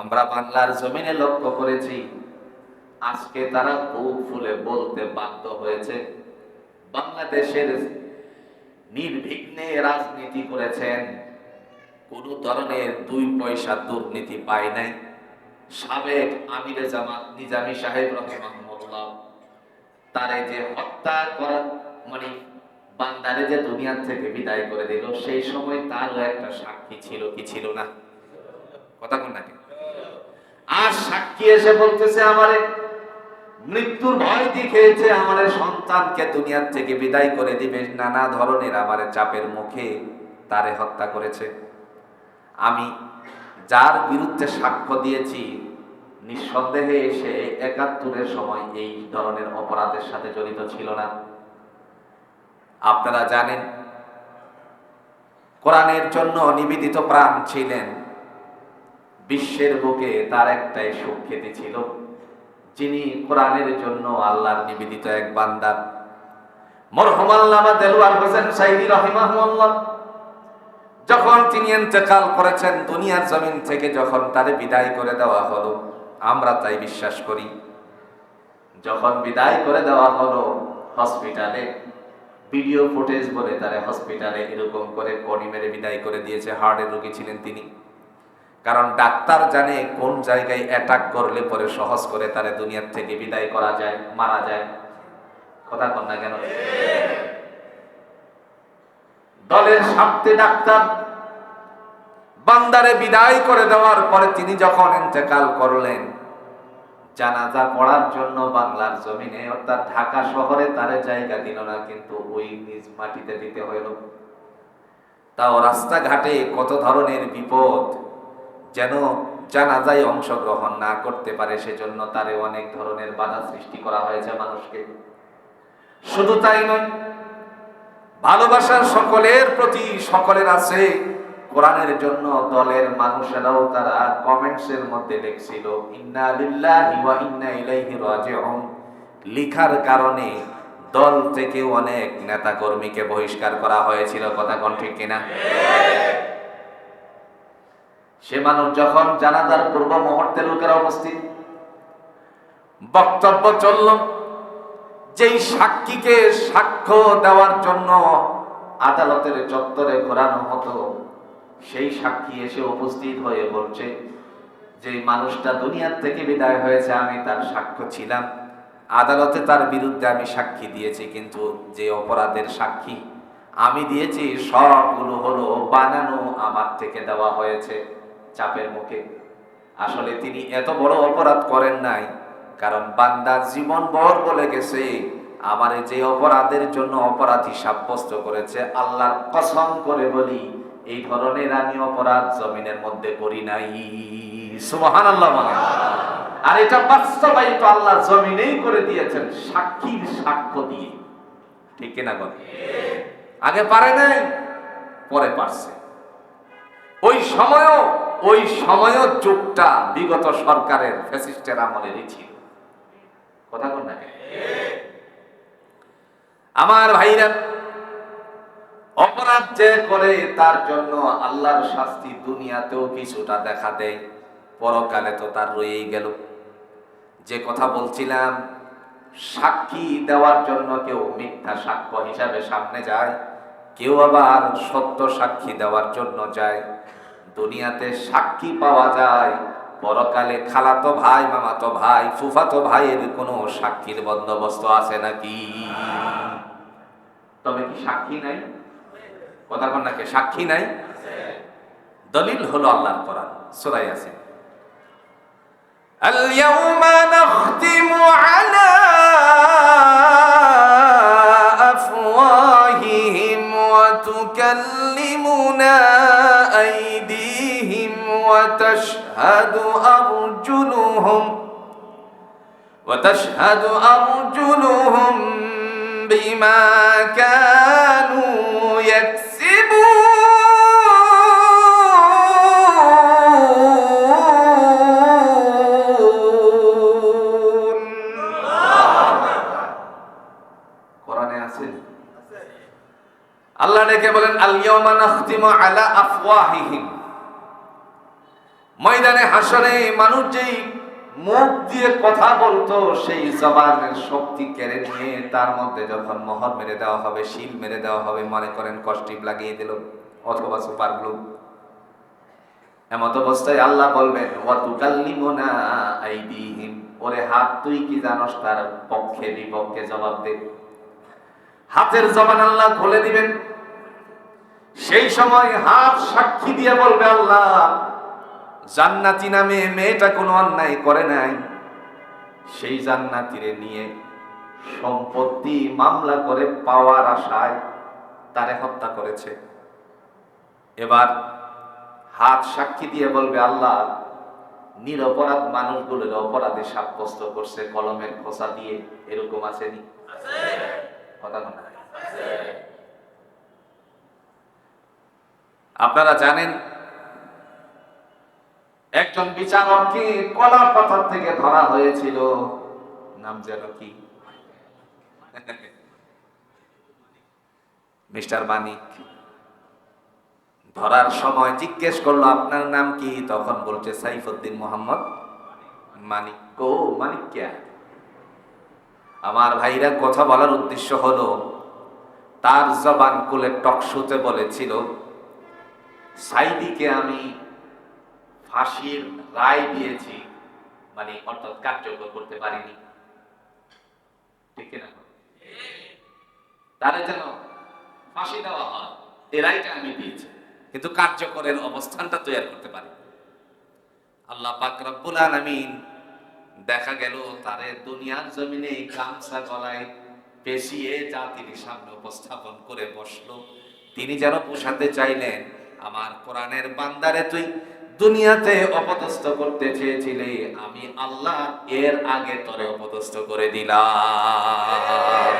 আমরা বাংলার জমিনে লক্ষ্য করেছি, আজকে তারা বুক ফুলে বলতে বাধ্য হয়েছে। বাংলাদেশের নির্বিঘ্নে রাজনীতি করেছেন, কোন ধরনের দুই পয়সা দুর্নীতি পায় নাই। সাবেক আমিরে জামাত নিজামী সাহেব রহমাহুল্লাহ, তারে যে হত্যা করা মানে বান্দারে যে দুনিয়ার থেকে বিদায় করে দিল, সেই সময় তারও একটা সাক্ষী ছিল কি ছিল না? কথা কোন নাকি আর সাক্ষী এসে বলতেছে আমারে, মৃত্যুর ভয় দেখিয়েছে আমার সন্তানকে দুনিয়ার থেকে বিদায় করে দিবে। নানা ধরনের আমার চাপের মুখে তারে হত্যা করেছে। আমি যার বিরুদ্ধে সাক্ষ্য দিয়েছি, নিঃসন্দেহে এসে একাত্তরের সময় এই ধরনের অপরাধের সাথে জড়িত ছিল না। আপনারা জানেন, কোরআনের জন্য নিবেদিত প্রাণ ছিলেন বিশ্বের বুকে তার একটাই সুখ্যাতি ছিল, যিনি কোরআনের জন্য আল্লাহর নিবেদিত এক বান্দার মরহুম আল্লামা দেলওয়ার হোসেন সাইদি রহিমাহুল্লাহ, যখন তিনি ইন্তেকাল করেছেন, দুনিয়ার জমিন থেকে যখন তারে বিদায় করে দেওয়া হলো, আমরা তাই বিশ্বাস করি, যখন বিদায় করে দেওয়া হলো হসপিটালে, ভিডিও ফুটেজ বলে তারে হসপিটালে এরকম করে কড়ি মেরে বিদায় করে দিয়েছে, হার্টের রোগী ছিলেন তিনি। কারণ ডাক্তার জানে কোন জায়গায় অ্যাটাক করলে পরে সহজ করে তারে দুনিয়ার থেকে বিদায় করা যায়, মারা যায়। কথা কন না কেন? দলের স্বার্থে ডাক্তার বান্দারে বিদায় করে দেওয়ার পরে তিনি যখন ইন্তেকাল করলেন, জানাজা পড়ার জন্য বাংলার জমিনে, অর্থাৎ ঢাকা শহরে তারে জায়গা দিল না, কিন্তু ওই নিজ মাটিতে দিতে হইল। তাও রাস্তাঘাটে কত ধরনের বিপদ যেন জানাজায় অংশগ্রহণ না করতে পারে, সেজন্য তারে অনেক ধরনের বাধা সৃষ্টি করা হয়েছে মানুষকে। শুধু তাই নয়, ভালোবাসার সকলের প্রতি সকলের আছে, কোরআনের জন্য দলের মানুষেরাও তারা কমেন্টসের মধ্যে লিখছিল, ইন্না লিল্লাহি ওয়া ইন্না ইলাইহি রাজিউন। লিখার কারণে দল থেকে অনেক নেতা কর্মীকে বহিষ্কার করা হয়েছিল, কথা কোন ঠিক কিনা? সে মানুষ যখন জানাজার পূর্ব মুহূর্তে লোকেরা উপস্থিত, বক্তব্য চলল, যেই সাক্ষীকে সাক্ষ্য দেওয়ার জন্য আদালতের চত্বরে ঘোরানো হতো, সেই সাক্ষী এসে উপস্থিত হয়ে বলছে যে মানুষটা দুনিয়ার থেকে বিদায় হয়েছে, আমি তার সাক্ষ্য ছিলাম। আদালতে তার বিরুদ্ধে আমি সাক্ষী দিয়েছি, কিন্তু যে অপরাধের সাক্ষী আমি দিয়েছি, সবগুলো হলো বানানো আমার থেকে দেওয়া হয়েছে। চাপের মুখে। আসলে তিনি এত বড় অপরাধ করেন নাই, কারণ বান্দা জীবন বর বলে গেছে, আমার যে অপরাধের জন্য অপরাধী সাব্যস্ত করেছে, আল্লাহর কসম করে বলি, এই ধরনের আমি অপরাধ জমিনের মধ্যে করি নাই। আল্লাহ আর এটা বাস্তবায়িত আল্লাহ জমিনেই করে দিয়েছেন, সাক্ষীর সাক্ষ্য দিয়ে। ঠিক কিনা গো আগে পারে নাই, পরে পারছে। ওই সময়ও ওই সময়ও যুগটা বিগত সরকারের ফ্যাসিস্টের আমলেরই ছিল। কথা কোন না আমার ভাইরা, অপরাধ যে করে তার জন্য আল্লাহর শাস্তি দুনিয়াতেও কিছুটা দেখা দেয়। পরকালে তো তার রয়েই গেল। যে কথা বলছিলাম, সাক্ষী দেওয়ার জন্য কেউ মিথ্যা সাক্ষ্য হিসাবে সামনে যায়, কেউ আবার সত্য সাক্ষী দেওয়ার জন্য যায়। দুনিয়াতে সাক্ষী পাওয়া যায় পরকালে খালাতো ভাই মামাতো ভাই ফুফাতো ভাইয়ের কোনো সাক্ষীর বন্দোবস্ত আছে নাকি তবে কি সাক্ষী নাই কথা কন্যাকে সাক্ষী নাই দলিল হলো আল্লাহর কোরআন সূরা ইয়াসিন اليوم نختم على وتشهد أرجلهم وتشهد أرجلهم بما كانوا يكسبون কোরআনে আছে আল্লাহ ডেকে বলেন আল ইয়াউমা নাখতিমু আলা আফওয়াহিহিম ময়দানে হাসরে মানুষ যেই মুখ দিয়ে কথা বলতো, সেই জবানের শক্তি কেড়ে নিয়ে তার মধ্যে যখন মোহর মেরে দেওয়া হবে, শিল মেরে দেওয়া হবে, মনে করেন কষ্টিপ লাগিয়ে দিল, অথবা সুপার গ্লু। এমত অবস্থায় আল্লাহ বলবেন, ওয়াতুকাল্লিমুনা আইদিহিম। ওরে হাত, তুই কি জানোস তার পক্ষে বিপক্ষে জবাব দে। হাতের জবান আল্লাহ খুলে দিবেন। সেই সময় হাত সাক্ষী দিয়ে বলবে আল্লাহ জান্নাতি নামে মেয়েটা কোনো অন্যায় করে নাই। সেই জান্নাতিরে নিয়ে সম্পত্তি মামলা করে পাওয়ার আশায় তারে হত্যা করেছে। এবার হাত সাক্ষী দিয়ে বলবে, আল্লাহ, নিরপরাধ মানুষগুলোর অপরাধে সাব্যস্ত করছে, কলমের খোসা দিয়ে এরকম আসেনি? কথা। আপনারা জানেন একজন বিচারককে কলা পাথর থেকে ধরা হয়েছিল। নাম যেন কি? মিস্টার মানিক। ধরার সময় জিজ্ঞেস করল, আপনার নাম কি? তখন বলছে, সাইফুদ্দিন মোহাম্মদ মানিক। কো মানিক কে? আমার ভাইরা কথা বলার উদ্দেশ্য হলো, তার জবান কুলে টকশুতে বলেছিল, সাইদিকে আমি ফাঁসির রায় দিয়েছি মানে অর্থাৎ কার্যকর করতে পারিনি। ঠিক না তারা যেন ফাঁসি দেওয়া হয়, এ রায়টা আমি দিয়েছি। কিন্তু কার্যকরের অবস্থানটা তৈরি করতে পারি আল্লাহ পাক রব্বুল আলামিন দেখা গেল তারে দুনিয়ার জমিনে গামছা গলায় পেশিয়ে যা তিনি সামনে উপস্থাপন করে বসল। তিনি যেন পোষাতে চাইলেন, আমার কোরআনের বান্দারে তুই দুনিয়াতে অপদস্থ করতে চেয়েছিলে আমি আল্লাহ এর আগে তোরে অপদস্থ করে দিলাম।